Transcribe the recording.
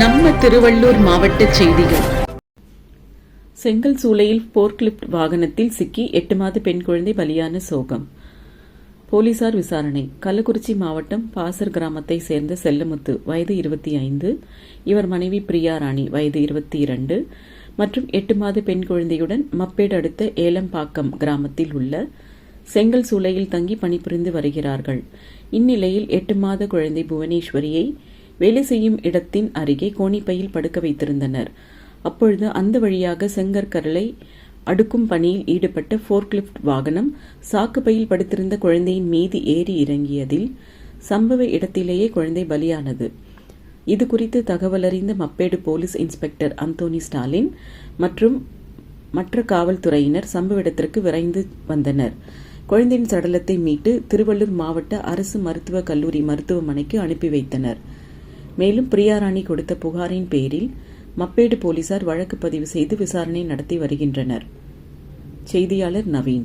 நம்ம திருவள்ளூர் மாவட்ட செய்திகள். செங்கல் சூளையில் போர்க்லிப்ட் வாகனத்தில் சிக்கி எட்டு மாத பெண் குழந்தை பலியான சோகம். போலீசார் விசாரணை. கள்ளக்குறிச்சி மாவட்டம் பாசர் கிராமத்தை சேர்ந்த செல்லமுத்து வயது இருபத்தி ஐந்து இவர் மனைவி பிரியா ராணி வயது இருபத்தி இரண்டு மற்றும் எட்டு மாத பெண் குழந்தையுடன் மப்பேடு அடுத்த ஏலம்பாக்கம் கிராமத்தில் உள்ள செங்கல் சூளையில் தங்கி பணிபுரிந்து வருகிறார்கள். இந்நிலையில் எட்டு மாத குழந்தை புவனேஸ்வரியை வேலை செய்யும் இடத்தின் அருகே கோணிப்பையில் படுக்க வைத்திருந்தனர். அப்பொழுது அந்த வழியாக செங்கற்கரலை அடுக்கும் பணியில் ஈடுபட்ட ஃபோர்க்லிஃப்ட் வாகனம் சாக்குப்பையில் படுத்திருந்த குழந்தையின் மீது ஏறி இறங்கியதில் சம்பவ இடத்திலேயே குழந்தை பலியானது. இது குறித்து தகவலறிந்த Mappedu police inspector Anthony Stalin மற்றும் மற்ற காவல்துறையினர் சம்பவ இடத்திற்கு விரைந்து வந்தனர். குழந்தையின் சடலத்தை மீட்டு திருவள்ளூர் மாவட்ட அரசு மருத்துவக் கல்லூரி மருத்துவமனைக்கு அனுப்பி வைத்தனர். மேலும் பிரியாராணி கொடுத்த புகாரின் பேரில் மப்பேடு போலீசார் வழக்கு பதிவு செய்து விசாரணை நடத்தி வருகின்றனர். செய்தியாளர் நவீன்.